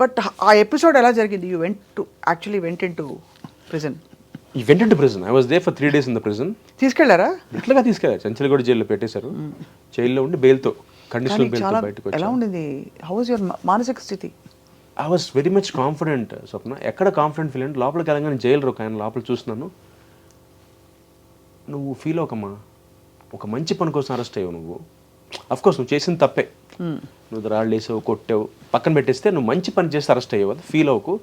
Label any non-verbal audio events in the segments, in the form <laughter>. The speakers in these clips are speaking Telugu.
బట్ ఆ ఎపిసోడ్ ఎలా జరిగింది? You went to actually went in to prison ఈ went to prison I was there for three days in the prison తీసుకెళ్ళారా ఇట్లాగా తీసుకెళ్ళారు చంచలగూడ జైల్లో పెట్టేశారు. జైల్లో ఉండి బెయిల్తో కండిషనల్ చాలా బెయిల్తో బయటకు ఎలా ఉండింది? హౌ వాజ్ యువర్ మానసిక స్థితి? I was very much confident Swapna. ఎక్కడ కాన్ఫిడెంట్ ఫీల్ అంటే లోపలికి వెళ్ళగానే జైలు ఒక ఆయన లోపల చూస్తున్నాను. నువ్వు ఫీల్ అవ్వకమ్మా ఒక మంచి పని కోసం అరెస్ట్ అయ్యావు నువ్వు. కోర్స్ నువ్వు చేసిన తప్పే. నువ్వు రాళ్ళు వేసావు కొట్టావు పక్కన పెట్టేస్తే నువ్వు మంచి పని చేసి అరెస్ట్ అయ్యావు అది ఫీల్ అవ్వకు.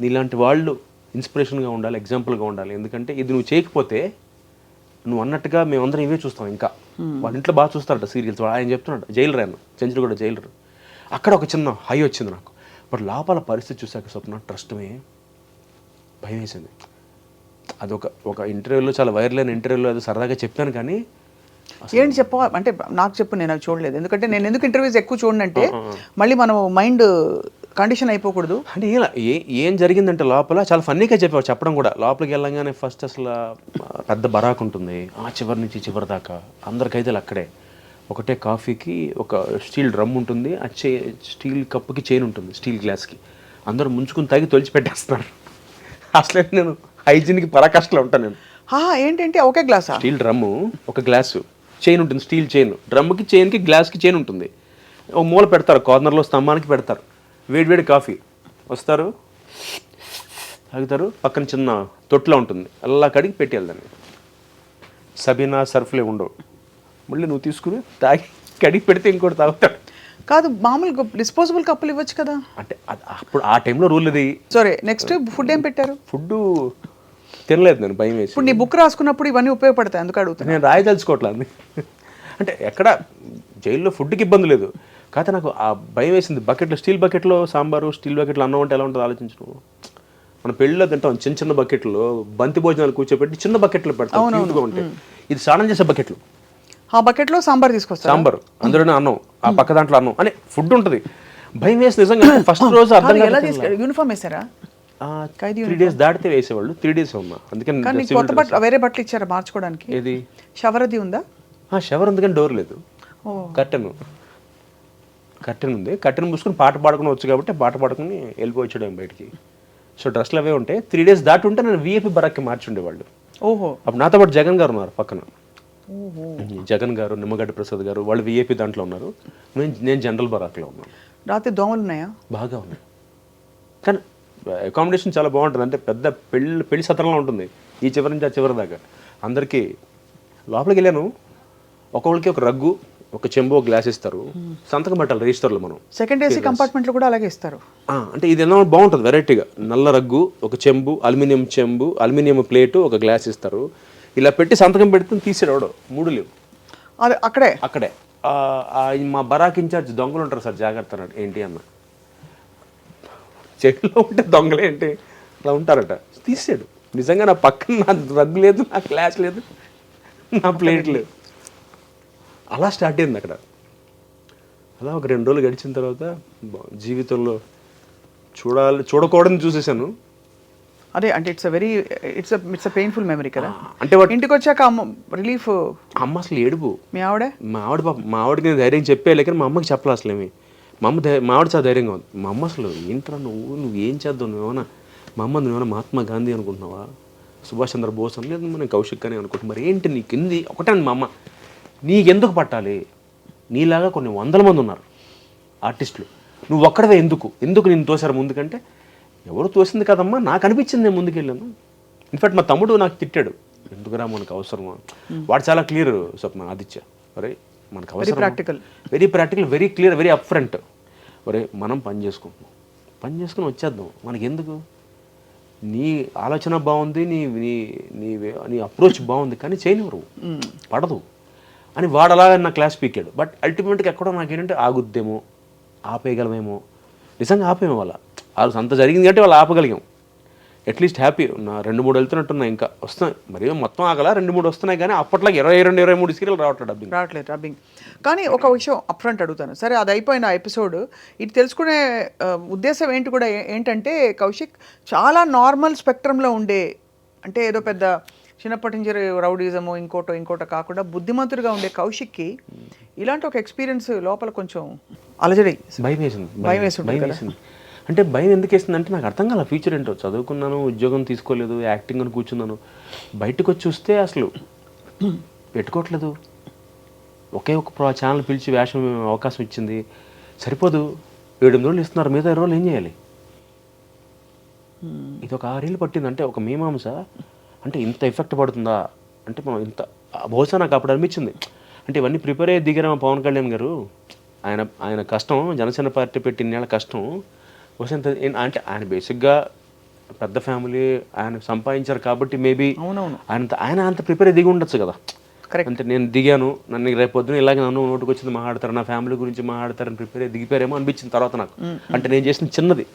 నీలాంటి వాళ్ళు ఇన్స్పిరేషన్గా ఉండాలి ఎగ్జాంపుల్గా ఉండాలి. ఎందుకంటే ఇది నువ్వు చేయకపోతే నువ్వు అన్నట్టుగా మేమందరం ఇవే చూస్తాం ఇంకా. వాళ్ళ ఇంట్లో బాగా చూస్తారట సీరియల్స్ ఆయన చెప్తున్నాడు జైలు రాను కూడా జైలు అక్కడ ఒక చిన్న హై వచ్చింది నాకు. బట్ లోపల పరిస్థితి చూశాక స్వప్న ట్రస్ట్మే భయం వేసింది అదొక ఒక ఇంటర్వ్యూలో చాలా వైరల్ అయిన ఇంటర్వ్యూలో అది సరదాగా చెప్పాను కానీ ఏంటి చెప్ప? అంటే నాకు చెప్పు నేను అవి చూడలేదు. ఎందుకంటే నేను ఎందుకు ఇంటర్వ్యూస్ ఎక్కువ చూడనంటే మళ్ళీ మనం మైండ్ కండిషన్ అయిపోకూడదు. అంటే ఇలా ఏ ఏం జరిగిందంటే లోపల చాలా ఫన్నీగా చెప్పావు చెప్పడం కూడా. లోపలికి వెళ్ళంగానే ఫస్ట్ అసలు పెద్ద బరాక్ ఉంటుంది. ఆ చివరి నుంచి చివరి దాకా అందరికైతే అక్కడే. ఒకటే కాఫీకి ఒక స్టీల్ డ్రమ్ ఉంటుంది. ఆ చే స్టీల్ కప్పుకి చైన్ ఉంటుంది స్టీల్ గ్లాస్కి. అందరూ ముంచుకుని తాగి తొలిచి పెట్టేస్తున్నారు <laughs> అసలే నేను హైజీన్కి పరాకాష్లో ఉంటాను నేను. ఏంటంటే ఒకే గ్లాసా? స్టీల్ డ్రమ్ము ఒక గ్లాసు. చైన్ ఉంటుంది స్టీల్ చైన్. డ్రమ్కి చైన్కి గ్లాస్కి చైన్ ఉంటుంది. ఒక మూల పెడతారు కార్నర్లో స్తంభానికి పెడతారు. వేడి వేడి కాఫీ. వస్తారు తాగుతారు. పక్కన చిన్న తొట్ల ఉంటుంది. అలా కడిగి పెట్టి వెళ్దాన్ని సబీనా సర్ఫ్లే ఉండవు. మళ్ళీ నువ్వు తీసుకుని తాగి కడిగి పెడితే ఇంకోటి తాగుతాడు. కాదు మామూలు డిస్పోజబుల్ కప్పులు ఇవ్వచ్చు కదా? అంటే అప్పుడు ఆ టైంలో రూల్ ఇది. సరే నెక్స్ట్ ఫుడ్ ఏం పెట్టారు? ఫుడ్ తినలేదు నేను భయం వేసి. ఇప్పుడు నీ బుక్ రాసుకున్నప్పుడు ఇవన్నీ ఉపయోగపడతాయి ఎందుకు అడుగుతున్నా. నేను రాయదలుచుకోవట్లేదు అంటే ఎక్కడ జైల్లో ఫుడ్కి ఇబ్బంది లేదు. కాకపోతే నాకు ఆ భయం వేసింది. బకెట్లో స్టీల్ బకెట్లో సాంబారు స్టీల్ బకెట్లో అన్నం అంటే ఎలా ఉంటుంది ఆలోచించు మన పెళ్ళిలో తింటాం చిన్న చిన్న బకెట్లో బంతి భోజనాలు కూర్చోబెట్టి చిన్న బకెట్లో పెడతాం ఉంటాయి ఇది స్నానం చేసే బకెట్లు. ఆ బకెట్లో సాంబార్ తీసుకొస్తా సాంబార్ అందులోనే అన్నం ఆ పక్క దాంట్లో అన్నం అని ఫుడ్ ఉంటుంది. భయం వేసి నిజంగా <coughs> ఫస్ట్ రోజు అర్థం యూనిఫామ్ వేసారా? త్రీ డేస్ దాటితే వేసేవాళ్ళు. త్రీ డేస్ అమ్మా అందుకని కొత్త బట్టలు వేరే బట్టలు ఇచ్చారా మార్చుకోవడానికి? ఏది? షవరది ఉందా? ఆ షవర్ ఉంది కానీ డోర్ లేదు. కర్టెన్. కర్టెన్ ఉంది. కర్టెన్ మూసుకుని పాట పాడుకుని వచ్చు కాబట్టి పాట పాడుకుని వెళ్ళిపోవచ్చాడు బయటికి. సో డ్రెస్లు అవే ఉంటాయి త్రీ డేస్ దాటి ఉంటే నేను విఐపి బరాక్కి మార్చి ఉండేవాళ్ళు. ఓహో. అప్పుడు నాతో పాటు జగన్ గారు ఉన్నారు పక్కన. జగన్ గారు నిమ్మగడ్డ ప్రసాద్ గారు వాళ్ళు విఐపి దాంట్లో ఉన్నారు. నేను నేను జనరల్ బరాక్లో ఉన్నాను. రాత్రి దోమలు ఉన్నాయా బాగా ఉన్నాయి. కానీ అకామిడేషన్ చాలా బాగుంటుంది. అంటే పెద్ద పెళ్ళి పెళ్ళి సత్రంలో ఉంటుంది. ఈ చివరి నుంచి ఆ చివరి దాకా. అందరికీ లోపలికి వెళ్ళాను. ఒక్కొక్కరికి ఒక రగ్గు ఒక చెంబు ఒక గ్లాస్ ఇస్తారు. సంతకం పెట్టాలి రిజిస్టర్లో మనం. సెకండ్ ఏసీ కంపార్ట్మెంట్లో కూడా అలాగే ఇస్తారు. అంటే ఇది ఎలా బాగుంటుంది వెరైటీగా నల్ల రగ్గు ఒక చెంబు అల్యూమినియం చెంబు అల్యూమినియం ప్లేటు ఒక గ్లాస్ ఇస్తారు. ఇలా పెట్టి సంతకం పెడితే తీసేవాడు మూడు లేవు. అక్కడే? అక్కడే. మా బరాక్ ఇన్ఛార్జ్ దొంగలు ఉంటారు సార్ జాగ్రత్త ఏంటి అన్న? జైల్లో ఉంటే దొంగలు ఏంటి? అలా ఉంటారట. తీసాడు. నిజంగా నా పక్కన నా రగ్గు లేదు నా గ్లాస్ లేదు నా ప్లేట్ లేదు. అలా స్టార్ట్ అయింది అక్కడ. అలా ఒక రెండు రోజులు గడిచిన తర్వాత జీవితంలో చూడాలి చూడకూడదని చూసేసాను అదే అంటే it's very it's it's painful memory కదా. అంటే ఇంటికి వచ్చాక అమ్మ రిలీఫ్ అమ్మ అసలు ఏడుపు. మీ ఆవిడే? మా ఆవిడ పాప మా ఆవిడకి నేను ధైర్యం చెప్పే లేక మా అమ్మకి చెప్పలే అసలు ఏమి మా అమ్మ ధై- మా ఆవిడ చాలా ధైర్యంగా ఉంది. మా అమ్మ అసలు ఏంట్రా నువ్వు? నువ్వు ఏం చేద్దావు? నువ్వేమన్నా మా అమ్మ నువ్వేమన్నా మహాత్మా గాంధీ అనుకుంటున్నావా? సుభాష్ చంద్ర బోస్ అని లేదు మనం కౌశిక్ అని అనుకుంటున్నా మరి ఏంటి నీకు కింది? ఒకటే అంది మా అమ్మ నీకెందుకు పట్టాలి? నీలాగా కొన్ని వందల మంది ఉన్నారు ఆర్టిస్టులు. నువ్వు ఒక్కడవే ఎందుకు? ఎందుకు నేను తోశారు ముందుకంటే? ఎవరు తోసింది కదమ్మా? నాకు అనిపించింది నేను ముందుకెళ్ళాను. ఇన్ఫాక్ట్ మా తమ్ముడు నాకు తిట్టాడు. ఎందుకురా మనకు అవసరమా? వాడు చాలా క్లియర్ స్వప్న ఆదిత్య. అరే మనకు అవసరం practical. Very practical very clear very up front ఒరే మనం పని చేసుకుంటున్నాం. పని చేసుకుని వచ్చేద్దాం. మనకి ఎందుకు నీ ఆలోచన బాగుంది నీ నీ నీ నీ అప్రోచ్ బాగుంది కానీ చేయనివ్వరు. పడదు. అని వాడు అలాగే నా క్లాస్ పీకాడు. బట్ అల్టిమేట్గా ఎక్కడో నాకు ఏంటంటే ఆగుద్దేమో ఆపేయగలమేమో. నిజంగా ఆపేమో వాళ్ళ రోజు అంత జరిగింది అంటే వాళ్ళు ఆపగలిగాం. At least happy. నా రెండు మూడు వెళ్తున్నట్టున్నాయి ఇంకా. వస్తున్నాయి. మరి మొత్తం ఆగల రెండు మూడు వస్తున్నాయి కానీ అప్పట్లో ఇరవై రెండు ఇరవై మూడు సీరియల్ రావట్లేదు డబ్బింగ్ రావట్లేదు రబ్బింగ్ కానీ ఒక విషయం అప్ఫ్రంట్ అడుగుతాను. సరే అది అయిపోయిన ఎపిసోడ్ ఇది తెలుసుకునే ఉద్దేశం ఏంటి కూడా ఏంటంటే కౌశిక్ చాలా నార్మల్ స్పెక్ట్రంలో ఉండే అంటే ఏదో పెద్ద చిన్నప్పటి నుంచి రౌడీజము ఇంకోటో ఇంకోటో కాకుండా బుద్ధిమంతుడిగా ఉండే కౌశిక్కి ఇలాంటి ఒక ఎక్స్పీరియన్స్ లోపల కొంచెం అలజడి. భయం వేసింది భయం. వేసింది అంటే భయం ఎందుకు వేసిందంటే నాకు అర్థం కాల ఫ్యూచర్ ఏంటో. చదువుకున్నాను ఉద్యోగం తీసుకోలేదు యాక్టింగ్ అని కూర్చున్నాను. బయటకు వచ్చి చూస్తే అసలు పెట్టుకోవట్లేదు. ఒకే ఒక ప్రా ఛానల్ పిలిచి వేషం అవకాశం ఇచ్చింది. సరిపోదు. ఏడు రోజులు ఇస్తున్నారు. మిగతా రోజులు ఏం చేయాలి? ఇది ఒక ఆరేళ్ళు పట్టింది. అంటే ఒక మీమాంస. అంటే ఇంత ఎఫెక్ట్ పడుతుందా? అంటే మనం ఇంత బహుశా నాకు అప్పుడు అనిపించింది. అంటే ఇవన్నీ ప్రిపేర్ అయ్యి దిగారు పవన్ కళ్యాణ్ గారు. ఆయన ఆయన కష్టం జనసేన పార్టీ పెట్టిన నెల కష్టం. ఇంత అంటే ఆయన బేసిక్గా పెద్ద ఫ్యామిలీ ఆయన సంపాదించారు కాబట్టి మేబీ అవునవును. ఆయన ఆయన అంత ప్రిపేర్ దిగి ఉండొచ్చు కదా. కరెక్ట్ అంటే నేను దిగాను నన్ను రేపు పొద్దున ఇలాగే నన్ను నోటుకు వచ్చింది మాట్లాడతారు నా ఫ్యామిలీ గురించి మాట్లాడతారని ప్రిపేర్ దిగిపోయారేమో అనిపించింది తర్వాత నాకు. అంటే నేను చేసిన చిన్నది.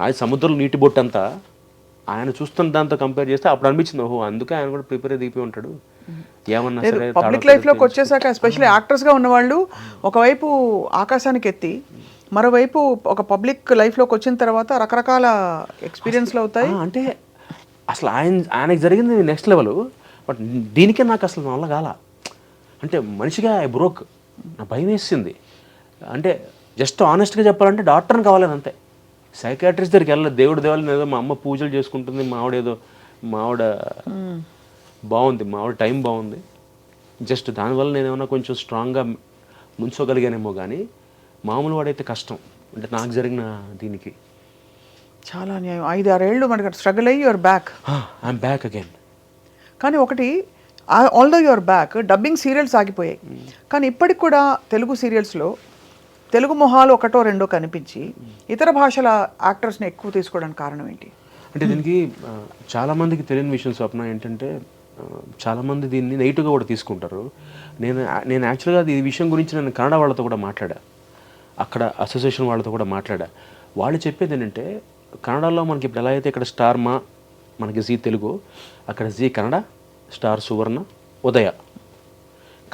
అది సముద్రంలో నీటి బొట్టు అంతా ఆయన చూస్తున్న దాంతో కంపేర్ చేస్తే అప్పుడు అనిపించింది ఓహో అందుకే ఆయన కూడా ప్రిపేర్ దిగిపోయి ఉంటాడు. ఏమన్నా సరే పబ్లిక్ లైఫ్లోకి వచ్చేసాక ఎస్పెషల్లీ యాక్టర్స్గా ఉన్నవాళ్ళు ఒకవైపు ఆకాశానికి ఎత్తి మరోవైపు ఒక పబ్లిక్ లైఫ్లోకి వచ్చిన తర్వాత రకరకాల ఎక్స్పీరియన్స్లు అవుతాయి. అంటే అసలు ఆయన ఆయనకి జరిగింది నెక్స్ట్ లెవెల్ బట్ దీనికే నాకు అసలు నా వల్ల కాల అంటే మనిషిగా ఐ బ్రోక్ నా భయం వేసింది. అంటే జస్ట్ ఆనెస్ట్గా చెప్పాలంటే డాక్టర్ని కావాలని అంతే. సైకాట్రిస్ట్ దగ్గరికి వెళ్ళలేదు. దేవుడి దేవాలని ఏదో మా అమ్మ పూజలు చేసుకుంటుంది. మా ఆవిడ ఏదో మా ఆవిడ బాగుంది. మా ఆవిడ టైం బాగుంది. జస్ట్ దానివల్ల నేను ఏమైనా కొంచెం స్ట్రాంగ్గా ముంచోగలిగానేమో కానీ మామూలు వాడైతే కష్టం. అంటే నాకు జరిగిన దీనికి. చాలా న్యాయం. ఐదు ఆరేళ్ళు మనకి స్ట్రగుల్ అయ్యి you're back I'm back again కానీ ఒకటి although you're back dubbing serials ఆగిపోయాయి. కానీ ఇప్పటికి కూడా తెలుగు సీరియల్స్లో తెలుగు మొహాలు ఒకటో రెండో కనిపించి ఇతర భాషల యాక్టర్స్ని ఎక్కువ తీసుకోవడానికి కారణం ఏంటి? అంటే దీనికి ఆ, చాలా మందికి తెలియని విషయం స్వప్న ఏంటంటే ఆ, చాలా మంది దీన్ని నెగిటివ్గా కూడా తీసుకుంటారు. నేను నేను యాక్చువల్గా ఈ విషయం గురించి నేను కన్నడ వాళ్ళతో కూడా మాట్లాడా. అక్కడ అసోసియేషన్ వాళ్ళతో కూడా మాట్లాడా. వాళ్ళు చెప్పేది ఏంటంటే కన్నడలో మనకి ఇప్పుడు ఎలా అయితే ఇక్కడ స్టార్ మా మనకి జీ తెలుగు అక్కడ Zee Kannada Star Suvarna Udaya.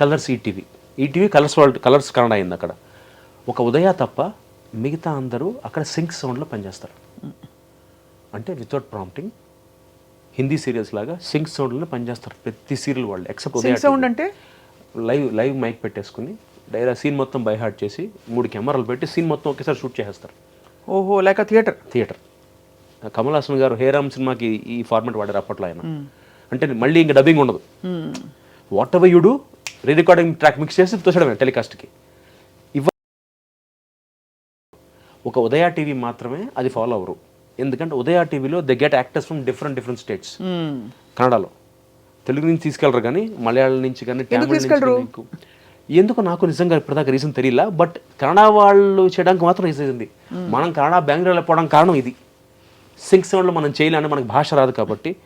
Colors ETV ETV Colors world Colors Kannada అయింది అక్కడ. ఒక ఉదయ తప్ప మిగతా అందరూ అక్కడ సింక్ సౌండ్లో పనిచేస్తారు. అంటే వితౌట్ ప్రాంప్టింగ్ హిందీ సీరియల్స్ లాగా సింక్ సౌండ్లో పనిచేస్తారు ప్రతి సీరియల్ వాళ్ళు ఎక్సెప్ట్ సౌండ్ అంటే? లైవ్ లైవ్ మైక్ పెట్టేసుకుని డైరా సీన్ మొత్తం బై హార్ట్ చేసి మూడు కెమెరాలు పెట్టి సీన్ మొత్తం ఒకేసారి షూట్ చేసేస్తారు. ఓహో like theatre? Theatre. Kamal Haasan గారు హేరామ్ సినిమాకి ఈ ఫార్మాట్ వాడారు అప్పట్లో ఆయన. అంటే మళ్ళీ ఇంకా డబ్బింగ్ ఉండదు. Whatever you do re recording track mix చేసి తోసడమే టెలికాస్ట్కి ఇవ్వ ఒక ఉదయ టీవీ మాత్రమే అది ఫాలో అవ్వరు. ఎందుకంటే ఉదయ టీవీలో they get actors from different different states కన్నడలో. తెలుగు నుంచి తీసుకెళ్ళరు కానీ మలయాళం నుంచి కానీ తమిళ. ఎందుకు నాకు నిజంగా ఇప్పటిదాకా రీజన్ తెలియలా? బట్ కన్నడ వాళ్ళు చేయడానికి మాత్రం రీజన్ ఉంది మనం కన్నడ బెంగళూరు వెళ్ళిపోవడం కారణం ఇది. సింక్ సౌండ్లో మనం చేయలేని మనకు భాష రాదు కాబట్టి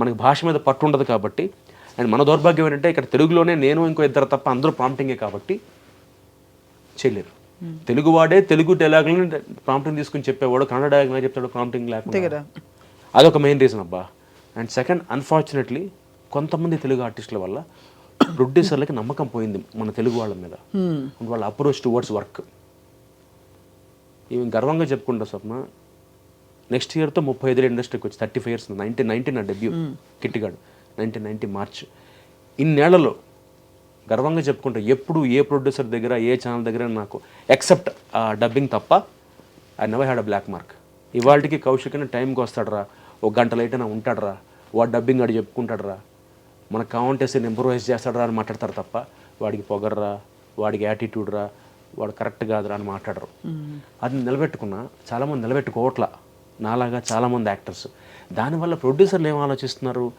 మనకి భాష మీద పట్టు ఉండదు కాబట్టి అండ్ మన దౌర్భాగ్యం ఏంటంటే ఇక్కడ తెలుగులోనే నేను ఇంకో ఇద్దరు తప్ప అందరూ ప్రాంప్టింగే కాబట్టి చేయలేరు. తెలుగు వాడే తెలుగు డైలాగులను ప్రాంప్టింగ్ తీసుకుని చెప్పేవాడు కన్నడ డైలాగ్ చెప్తాడు ప్రాంప్టింగ్ లేకుండా. కదా. అదొక మెయిన్ రీజన్ అబ్బా. అండ్ సెకండ్ అన్ఫార్చునేట్లీ కొంతమంది తెలుగు ఆర్టిస్టుల వల్ల ప్రొడ్యూసర్లకి నమ్మకం పోయింది మన తెలుగు వాళ్ళ మీద. వాళ్ళ అప్రోచ్ టువర్డ్స్ వర్క్ ఇవి గర్వంగా చెప్పుకుంటా స్వప్న నెక్స్ట్ ఇయర్తో ముప్పై ఐదు ఇండస్ట్రీకి వచ్చి thirty five years nineteen ninety నా debut Kittigadu nineteen ninety March ఇన్నేళ్ళలో గర్వంగా చెప్పుకుంటా ఎప్పుడు ఏ ప్రొడ్యూసర్ దగ్గర ఏ ఛానల్ దగ్గర నాకు ఎక్సెప్ట్ ఆ డబ్బింగ్ తప్ప I never had a black mark ఇవాళకి కౌశిక్ అని టైంకి వస్తాడరా ఒక గంట లేట్ అయినా ఉంటాడరా వాడు డబ్బింగ్ ఆడు చెప్పుకుంటాడరా మనకు కావాలంటే ఇంప్రూవైజ్ చేస్తాడరా అని మాట్లాడతారు తప్ప వాడికి పొగర్రా వాడికి యాటిట్యూడ్ రా వాడు కరెక్ట్ కాదురా అని మాట్లాడరు. అది నిలబెట్టుకున్నా చాలామంది నిలబెట్టుకోవట్లా. నాలాగా చాలామంది యాక్టర్స్ దానివల్ల ప్రొడ్యూసర్లు ఏం ఆలోచిస్తున్నారు?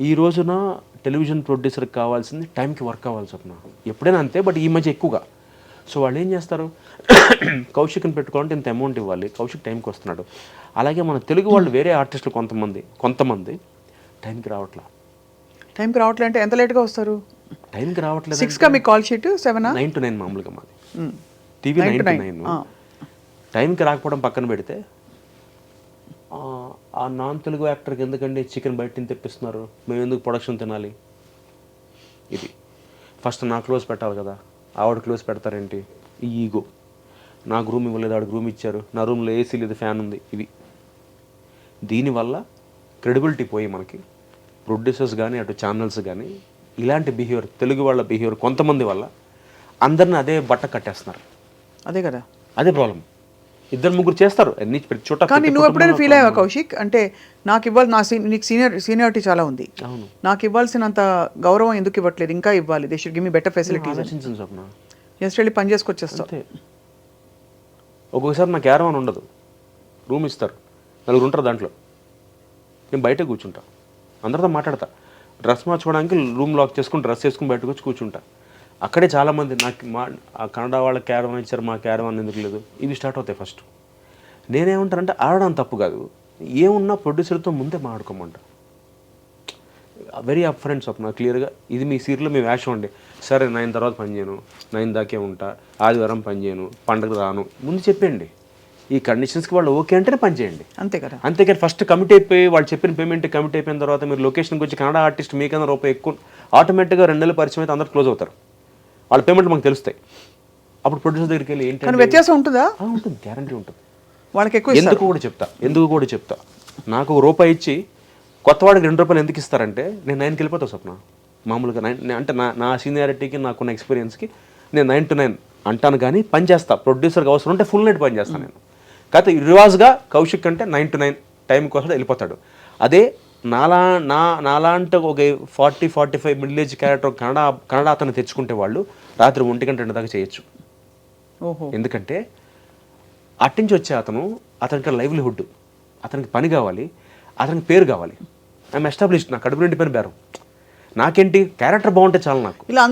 ఈ రోజున టెలివిజన్ ప్రొడ్యూసర్కి కావాల్సింది టైంకి వర్క్ కావాల్సి వస్తున్నా ఎప్పుడైనా అంతే బట్ ఈ మధ్య ఎక్కువగా. సో వాళ్ళు ఏం చేస్తారు? <coughs> కౌశిక్ని పెట్టుకోవాలంటే ఇంత అమౌంట్ ఇవ్వాలి. కౌశిక్ టైంకి వస్తున్నాడు. అలాగే మన తెలుగు వాళ్ళు వేరే ఆర్టిస్టులు కొంతమంది కొంతమంది టైంకి రావట్లా. టైంకి రావట్లే అంటే ఎంత లేట్గా వస్తారు? టైంకి రావట్లేదు సిక్స్గా మీ కాల్ షీట్ సెవెనా? నైన్ టు నైన్ మామూలుగా మాది. TV nine to nine. టైంకి రాకపోవడం పక్కన పెడితే ఆ, నాన్ తెలుగు యాక్టర్కి ఎందుకండి చికెన్ బయట తెప్పిస్తున్నారు? మేము ఎందుకు ప్రొడక్షన్ తినాలి? ఇది. ఫస్ట్ నా క్లోజ్ పెట్టాలి కదా. ఆవిడ క్లోజ్ పెడతారేంటి? ఈ ఈగో. నాకు రూమ్ ఇవ్వలేదు ఆవిడకి రూమ్ ఇచ్చారు. నా రూమ్లో ఏసీ లేదు ఫ్యాన్ ఉంది. ఇవి దీనివల్ల క్రెడిబిలిటీ పోయి మనకి. ప్రొడ్యూసర్స్ కానీ అటు ఛానల్స్ కానీ ఇలాంటి బిహేవియర్ తెలుగు వాళ్ళ బిహేవియర్ కొంతమంది వల్ల అందరిని అదే బట్ట కట్టేస్తున్నారు. అదే కదా. అదే ప్రాబ్లం ఇద్దరు ముగ్గురు చేస్తారు. అన్ని ప్రతి చోట కానీ నువ్వు ఎప్పుడైనా ఫీల్ అయ్యావా కౌశిక్? అంటే నాకు ఇవ్వాలి నా సీ- నీకు సీనియర్ సీనియారిటీ చాలా ఉంది. అవును. నాకు ఇవ్వాల్సినంత గౌరవం ఎందుకు ఇవ్వట్లేదు? ఇంకా ఇవ్వాలి. They should give me better facilities just వెళ్ళి పని చేసుకొచ్చేస్తావు అంతే. ఒక్కొక్కసారి నాకు ఏరవని ఉండదు. రూమ్ ఇస్తారు. నలుగురు ఉంటారు దాంట్లో. నేను బయట కూర్చుంటా. అందరితో మాట్లాడతా. డ్రెస్ మార్చుకోవడానికి రూమ్ లాక్ చేసుకుని డ్రెస్ వేసుకుని బయటకు వచ్చి కూర్చుంటా. అక్కడే చాలామంది నాకు మా ఆ కన్నడ వాళ్ళ క్యారవాన్ ఇచ్చారు మా క్యారవాన్ ఎందుకు లేదు? ఇవి స్టార్ట్ అవుతాయి ఫస్ట్. నేనేమంటానంటే ఆడడం తప్పు కాదు. ఏమున్నా ప్రొడ్యూసర్తో ముందే మాట్లాడుకోమంటా. వెరీ అప్ ఫ్రెండ్ స్వప్న క్లియర్గా ఇది మీ సీరియల్లో మేము వేషం అండి. సరే నైన్ తర్వాత పని చేయను నైన్ దాకే ఉంటా. ఆదివారం పని చేయను పండగ రాను. ముందు చెప్పండి ఈ కండిషన్స్కి వాళ్ళు ఓకే అంటేనే పని చేయండి. అంతే కదా. అంతేకాని ఫస్ట్ కమిట్ అయిపోయి వాళ్ళు చెప్పిన పేమెంట్ కమిట్ అయిపోయిన తర్వాత మీరు లొకేషన్కి వచ్చి కన్నడ ఆర్టిస్ట్ మీకన్నా రూపాయి ఎక్కువ ఆటోమేటిక్గా రెండు నెలల పరిచయం అయితే అందరు క్లోజ్ అవుతారు. వాళ్ళ పేమెంట్ మాకు తెలుస్తాయి. అప్పుడు ప్రొడ్యూసర్ దగ్గరికి వెళ్ళి ఏంటి వ్యత్యాసం ఉంటుందా? ఉంటుంది. గ్యారంటీ ఉంటుంది. వాళ్ళకి ఎక్కువ ఎందుకు కూడా చెప్తా? ఎందుకు కూడా చెప్తా? నాకు ఒక రూపాయి ఇచ్చి కొత్తవాడికి రెండు రూపాయలు ఎందుకు ఇస్తారంటే నేను నైన్కి వెళ్ళిపోతా స్వప్న. మామూలుగా నైన్ అంటే నా నా సీనియారిటీకి నాకున్న ఎక్స్పీరియన్స్కి నేను నైన్ టు నైన్ అంటాను కానీ పని చేస్తా. ప్రొడ్యూసర్కి అవసరం ఉంటే ఫుల్ నైట్ పని చేస్తాను నేను. కాకపోతే రివాజ్గా కౌశిక్ అంటే నైన్ టు నైన్ టైం కోసం వెళ్ళిపోతాడు. అదే నాలా నా నాలాంటి ఒక forty forty five middle age character Kannada Kannada అతను తెచ్చుకుంటే వాళ్ళు రాత్రి ఒంటి గంట రెండు దాకా చేయొచ్చు. ఎందుకంటే అట్నుంచి వచ్చే అతను అతనికి లైవ్లీహుడ్ అతనికి పని కావాలి అతనికి పేరు కావాలి. ఐఎమ్ ఎస్టాబ్లిష్డ్ నా కడుపు నిండి పని బేరం. నాకేంటి? క్యారెక్టర్ బాగుంటే చాలు నాకు. ఇలా